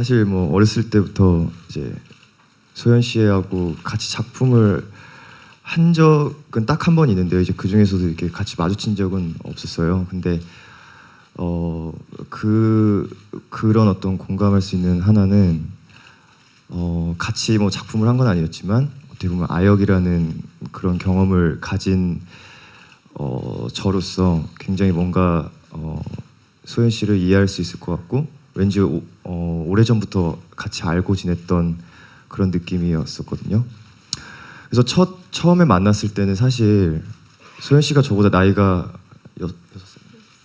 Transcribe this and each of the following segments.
사실 뭐 어렸을 때부터 이제 소연 씨하고 같이 작품을 한 적은 딱 한 번 있는데요. 이제 그 중에서도 이렇게 같이 마주친 적은 없었어요. 근데 어 그 그런 어떤 공감할 수 있는 하나는 어 같이 뭐 작품을 한 건 아니었지만 어떻게 보면 아역이라는 그런 경험을 가진 어 저로서 굉장히 뭔가 어 소연 씨를 이해할 수 있을 것 같고 왠지 오, 어, 오래전부터 같이 알고 지냈던 그런 느낌이었었거든요. 그래서 첫 처음에 만났을 때는 사실 소연 씨가 저보다 나이가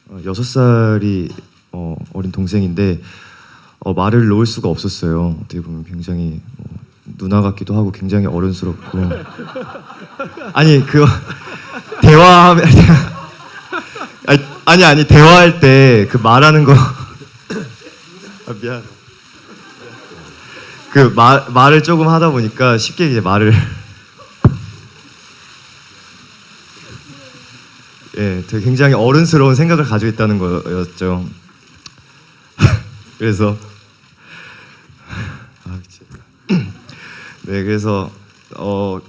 어, 여섯 살이 어, 어린 동생인데 어, 말을 놓을 수가 없었어요. 어떻게 보면 굉장히 뭐, 누나 같기도 하고 굉장히 어른스럽고 아니 그 대화하면 아니 아니 대화할 때 그 말하는 거 아, 미안 그 말 말을 조금 하다 보니까 쉽게 이제 말을 예, 되게 굉장히 어른스러운 생각을 가지고 있다는 거였죠. 그래서 아. 네, 그래서 어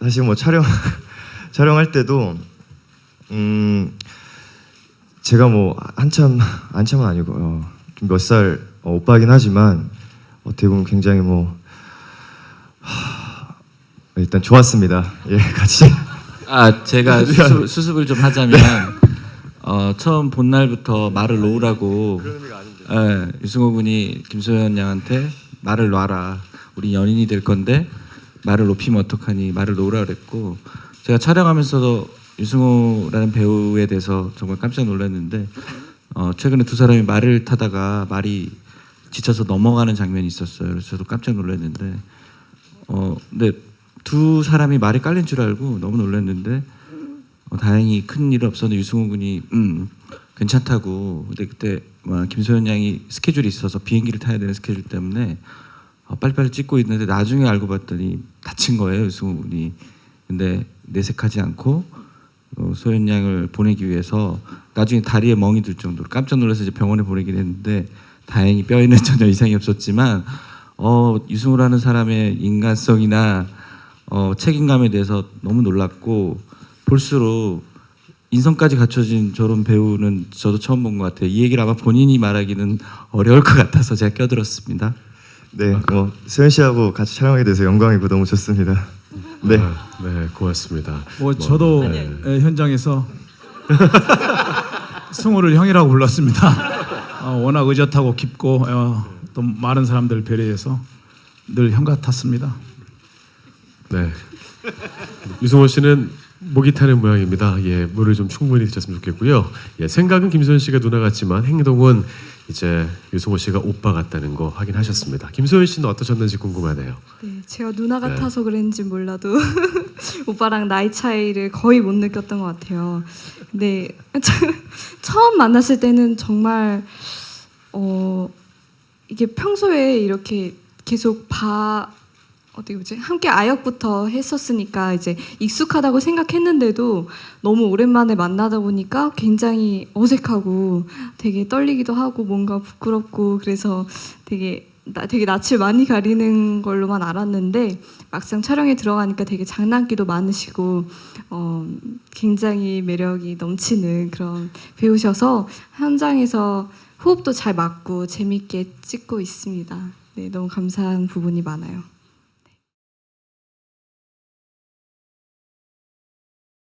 사실 뭐 촬영 촬영할 때도 음 제가 뭐 한참 한참은 아니고 어, 몇살 어, 오빠긴 하지만 어떻게 보면 굉장히 뭐 하, 일단 좋았습니다. 예, 같이. 아 제가 수습, 수습을 좀 하자면 어, 처음 본 날부터 말을 놓으라고. 예, 유승호 군이 김소연 양한테 말을 놔라. 우리 연인이 될 건데 말을 높이면 어떡하니? 말을 놓으라 그랬고 제가 촬영하면서도 유승호라는 배우에 대해서 정말 깜짝 놀랐는데 어, 최근에 두 사람이 말을 타다가 말이 지쳐서 넘어가는 장면이 있었어요. 그래서 저도 깜짝 놀랐는데 어, 근데 두 사람이 말이 깔린 줄 알고 너무 놀랐는데 어, 다행히 큰 일 없었는데 유승호 군이 음 괜찮다고 근데 그때 뭐 김소연 양이 스케줄이 있어서 비행기를 타야 되는 스케줄 때문에 어, 빨리빨리 찍고 있는데 나중에 알고 봤더니 다친 거예요 유승호 군이 근데 내색하지 않고 어, 소연 양을 보내기 위해서 나중에 다리에 멍이 들 정도로 깜짝 놀라서 이제 병원에 보내긴 했는데 다행히 뼈에는 전혀 이상이 없었지만 어, 유승호라는 사람의 인간성이나 어, 책임감에 대해서 너무 놀랐고 볼수록 인성까지 갖춰진 저런 배우는 저도 처음 본 것 같아요. 이 얘기를 아마 본인이 말하기는 어려울 것 같아서 제가 껴들었습니다. 네, 뭐 소연 씨하고 같이 촬영하게 돼서 영광이고 너무 좋습니다. 네. 아, 네, 고맙습니다. 뭐 저도 에, 현장에서 승호를 형이라고 불렀습니다. 어, 워낙 의젓하고 깊고 어, 또 많은 사람들 배려해서 늘 형 같았습니다. 네. 유승호 씨는 목이 타는 모양입니다. 예, 물을 좀 충분히 드셨으면 좋겠고요. 예, 생각은 김소연 씨가 누나 같지만 행동은 이제 유승호 씨가 오빠 같다는 거 확인하셨습니다. 김소연 씨는 어떠셨는지 궁금하네요. 네, 제가 누나 같아서 그랬는지 몰라도 오빠랑 나이 차이를 거의 못 느꼈던 것 같아요. 근데 처음 만났을 때는 정말 어 이게 평소에 이렇게 계속 봐 어떻게 보지 함께 아역부터 했었으니까 이제 익숙하다고 생각했는데도 너무 오랜만에 만나다 보니까 굉장히 어색하고 되게 떨리기도 하고 뭔가 부끄럽고 그래서 되게 나, 되게 낯을 많이 가리는 걸로만 알았는데 막상 촬영에 들어가니까 되게 장난기도 많으시고 어, 굉장히 매력이 넘치는 그런 배우셔서 현장에서 호흡도 잘 맞고 재밌게 찍고 있습니다. 네, 너무 감사한 부분이 많아요.